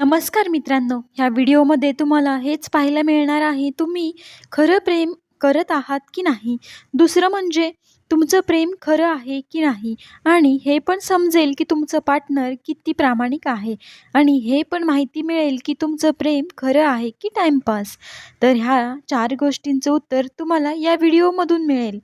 नमस्कार मित्रांनो ह्या व्हिडिओमध्ये तुम्हाला हेच पाहायला मिळणार आहे तुम्ही खरं प्रेम करत आहात की नाही? दुसरं म्हणजे तुमचं प्रेम खरं आहे की नाही? आणि हे पण समजेल की तुमचं पार्टनर किती प्रामाणिक आहे. आणि हे पण माहिती मिळेल की तुमचं प्रेम खरं आहे की टाईमपास तर ह्या चार गोष्टींचं उत्तर तुम्हाला या व्हिडिओमधून मिळेल.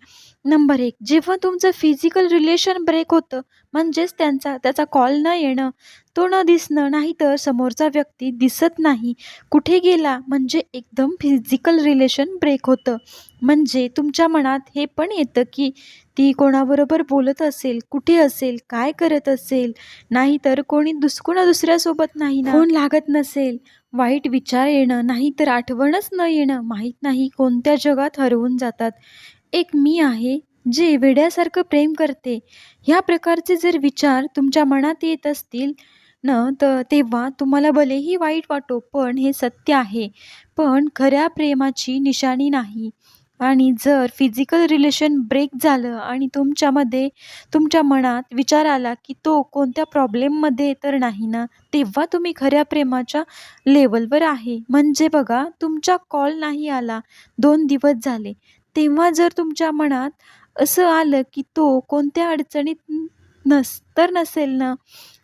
नंबर एक जेव्हा तुमचं फिजिकल रिलेशन ब्रेक होतं म्हणजेच त्यांचा त्याचा कॉल न येणं तो न दिसणं नाही तर समोरचा व्यक्ती दिसत नाही कुठे गेला म्हणजे एकदम फिजिकल रिलेशन ब्रेक होतं. म्हणजे तुमच्या मनात हे पण येतं की ती कोणाबरोबर बोलत असेल कुठे असेल काय करत असेल नाही तर कोणी दुस कोणा दुसऱ्यासोबत नाही ना? कोण लागत नसेल वाईट विचार येणं नाही तर आठवणच न येणं माहीत नाही कोणत्या जगात हरवून जातात. एक मी आहे जे वेड्यासारखं प्रेम करते. ह्या प्रकारचे जर विचार तुमच्या मनात येत असतील न तर तेव्हा तुम्हाला भलेही वाईट वाटो पण हे सत्य आहे. पण खऱ्या प्रेमाची निशाणी नाही. आणि जर फिजिकल रिलेशन ब्रेक झालं आणि तुमच्यामध्ये तुमच्या मनात विचार आला की तो कोणत्या प्रॉब्लेममध्ये तर नाही ना तेव्हा तुम्ही खऱ्या प्रेमाच्या लेवलवर आहे. म्हणजे बघा तुमचा कॉल नाही आला. दोन दिवस झाले. तेव्हा जर तुमच्या मनात असं आलं की तो कोणत्या अडचणीत नस तर नसेल ना?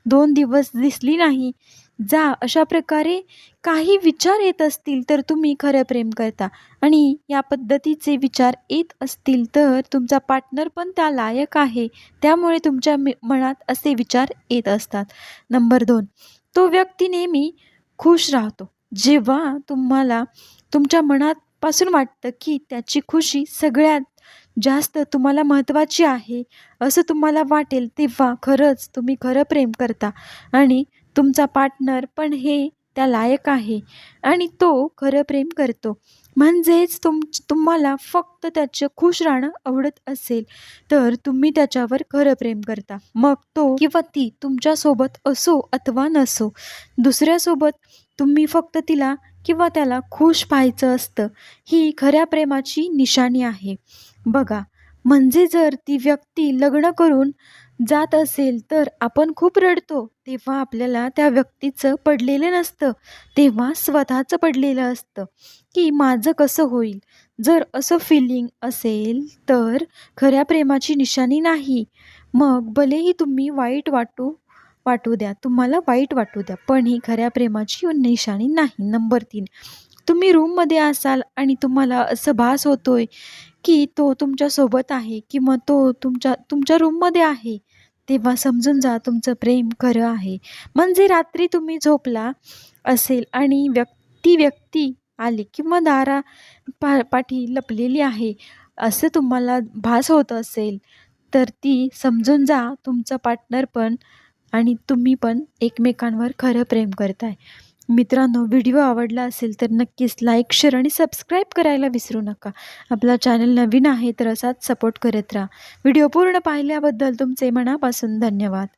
दोन दिवस दिसली नाही. जा अशा प्रकारे काही विचार येत असतील तर तुम्ही खरं प्रेम करता आणि या पद्धतीचे विचार येत असतील तर तुमचा पार्टनर पण त्या लायक आहे. त्यामुळे तुमच्या मे मनात असे विचार येत असतात. नंबर दोन तो व्यक्ती नेहमी खुश राहतो. जेव्हा तुम्हाला तुमच्या मनात मनापासून वाटतं की त्याची खुशी सगळ्यात जास्त तुम्हाला महत्त्वाची आहे असं तुम्हाला वाटेल तेव्हा खरंच तुम्ही खरं प्रेम करता. आणि तुमचा पार्टनर पण हे त्या लायक आहे आणि तो खरं प्रेम करतो. म्हणजेच तुम तुम्हाला फक्त त्याचं खुश राहणं आवडत असेल तर तुम्ही त्याच्यावर खरं प्रेम करता. मग तो किंवा ती तुमच्यासोबत असो अथवा नसो दुसऱ्यासोबत तुम्ही फक्त तिला किंवा त्याला खुश पाहायचं असतं ही खऱ्या प्रेमाची निशाणी आहे. बघा म्हणजे जर ती व्यक्ती लग्न करून जात असेल तर आपण खूप रडतो तेव्हा आपल्याला त्या व्यक्तीचं पडलेलं नसतं तेव्हा स्वतःचं पडलेलं असतं की माझं कसं होईल? जर असं फिलिंग असेल तर खऱ्या प्रेमाची निशाणी नाही. मग भलेही तुम्ही वाईट वाटू वाटू द्या तुम्हाला वाईट वाटू द्या पण ही खऱ्या प्रेमाची निशाणी नाही. नंबर तीन तुम्ही रूममध्ये असाल आणि तुम्हाला असं भास होतोय की तो तुमच्यासोबत आहे किंवा तो तुमच्या तुमच्या रूममध्ये आहे तेव्हा समजून जा तुमचं प्रेम खरं आहे. म्हणजे रात्री तुम्ही झोपला असेल आणि व्यक्ती व्यक्ती आली किंवा दारा पा पाठी लपलेली आहे असं तुम्हाला भास होत असेल तर ती समजून जा तुमचं पार्टनर पण आणि तुम्ही पण एकमेकांवर खरं प्रेम करताय. मित्रांनो व्हिडिओ आवडला असेल तर नक्कीच लाईक शेअर आणि सबस्क्राईब करायला विसरू नका. आपला चॅनल नवीन आहे तर असाच सपोर्ट करत राहा. व्हिडिओ पूर्ण पाहिल्याबद्दल तुमचे मनापासून धन्यवाद.